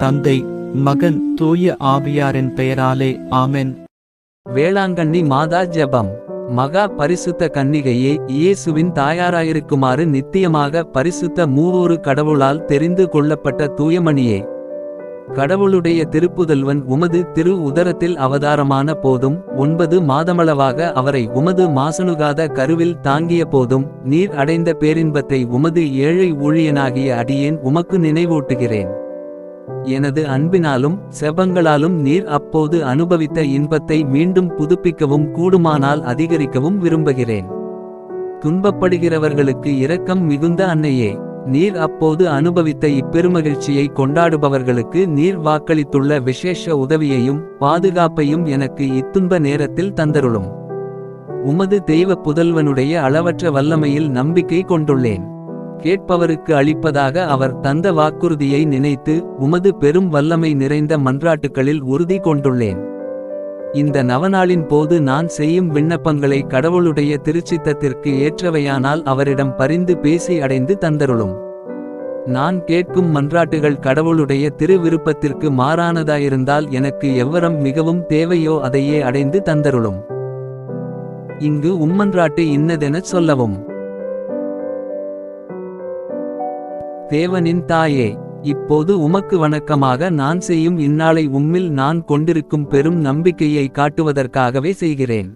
தந்தை மகன் தூய ஆவியாரின் பெயராலே ஆமென். வேளாங்கண்ணி மாதா ஜெபம். மகா பரிசுத்த கன்னிகையே இயேசுவின் தாயாராயிருக்குமாறு நித்தியமாக பரிசுத்த மூவொரு கடவுளால் தெரிந்து கொள்ளப்பட்ட தூயமணியே. கடவுளுடைய திருப்புதல்வன் உமது திரு உதரத்தில் அவதாரமான போதும் ஒன்பது மாதமளவாக அவரை உமது மாசனுகாத கருவில் தாங்கிய போதும் நீர் அடைந்த பேரின்பத்தை உமது ஏழை ஊழியனாகிய அடியேன் உமக்கு நினைவூட்டுகிறேன். எனது அன்பினாலும் செபங்களாலும் நீர் அப்போது அனுபவித்த இன்பத்தை மீண்டும் புதுப்பிக்கவும் கூடுமானால் அதிகரிக்கவும் விரும்புகிறேன். துன்பப்படுகிறவர்களுக்கு இரக்கம் மிகுந்த அன்னையே நீர் அப்போது அனுபவித்த இப்பெருமகிழ்ச்சியை கொண்டாடுபவர்களுக்கு நீர் வாக்களித்துள்ள விசேஷ உதவியையும் பாதுகாப்பையும் எனக்கு இத்துன்ப நேரத்தில் தந்தருளும். உமது தெய்வ புதல்வனுடைய அளவற்ற வல்லமையில் நம்பிக்கை கொண்டுள்ளேன். கேட்பவருக்கு அளிப்பதாக அவர் தந்த வாக்குறுதியை நினைத்து உமது பெரும் வல்லமை நிறைந்த மன்றாட்டுகளில் உறுதி கொண்டுள்ளேன். இந்த நவநாளின் போது நான் செய்யும் விண்ணப்பங்களை கடவுளுடைய திருச்சித்தத்திற்கு ஏற்றவையானால் அவரிடம் பரிந்து பேசி அடைந்து தந்தருளும். நான் கேட்கும் மன்றாட்டுகள் கடவுளுடைய திருவிருப்பத்திற்கு மாறானதாயிருந்தால் எனக்கு எவ்வரம் மிகவும் தேவையோ அதையே அடைந்து தந்தருளும். இங்கு உம்மன்றாட்டு இன்னதெனச் சொல்லவும். தேவனின் தாயே இப்போது உமக்கு வணக்கமாக நான் செய்யும் இந்நாளை உம்மில் நான் கொண்டிருக்கும் பெரும் நம்பிக்கையை காட்டுவதற்காகவே செய்கிறேன்.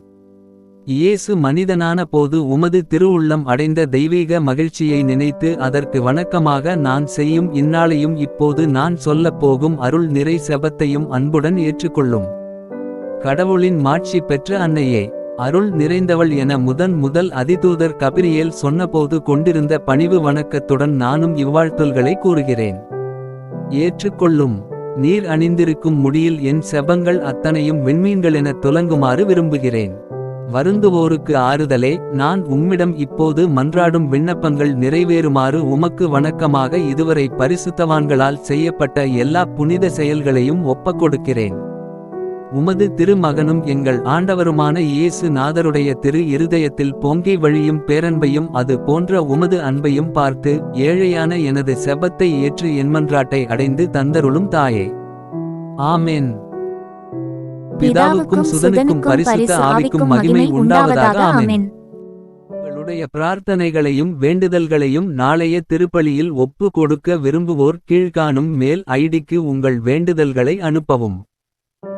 இயேசு மனிதனான போது உமது திருவுள்ளம் அடைந்த தெய்வீக மகிழ்ச்சியை நினைத்து அதற்கு வணக்கமாக நான் செய்யும் இந்நாளையும் இப்போது நான் சொல்லப் போகும் அருள் நிறை செபத்தையும் அன்புடன் ஏற்றுக்கொள்ளும். கடவுளின் மாட்சி பெற்ற அன்னையே அருள் நிறைந்தவள் என முதன் முதல் அதிதூதர் கபிரியேல் சொன்னபோது கொண்டிருந்த பணிவு வணக்கத்துடன் நானும் இவ்வாழ்த்துல்களை கூறுகிறேன். ஏற்றுக்கொள்ளும். நீர் அணிந்திருக்கும் முடியில் என் செபங்கள் அத்தனையும் விண்மீன்கள் என துலங்குமாறு விரும்புகிறேன். வருந்துவோருக்கு ஆறுதலே நான் உம்மிடம் இப்போது மன்றாடும் விண்ணப்பங்கள் நிறைவேறுமாறு உமக்கு வணக்கமாக இதுவரை பரிசுத்தவான்களால் செய்யப்பட்ட எல்லா புனித செயல்களையும் ஒப்பக்கொடுக்கிறேன். உமது திருமகனும் எங்கள் ஆண்டவருமான இயேசு நாதருடைய திரு இருதயத்தில் பொங்கி வழியும் பேரன்பையும் அது போன்ற உமது அன்பையும் பார்த்து ஏழையான எனது செபத்தை ஏற்று என்மன்றாட்டை அடைந்து தந்தருளும் தாயே. ஆமென். பிதாவுக்கும் சுதனுக்கும் பரிசுத்த ஆவிக்கும் மகிமை உண்டாவதாக ஆமென். உங்களுடைய பிரார்த்தனைகளையும் வேண்டுதல்களையும் நாளைய திருப்பலியில் ஒப்பு கொடுக்க விரும்புவோர் கீழ்காணும் மேல் ஐடிக்கு உங்கள் வேண்டுதல்களை அனுப்பவும்.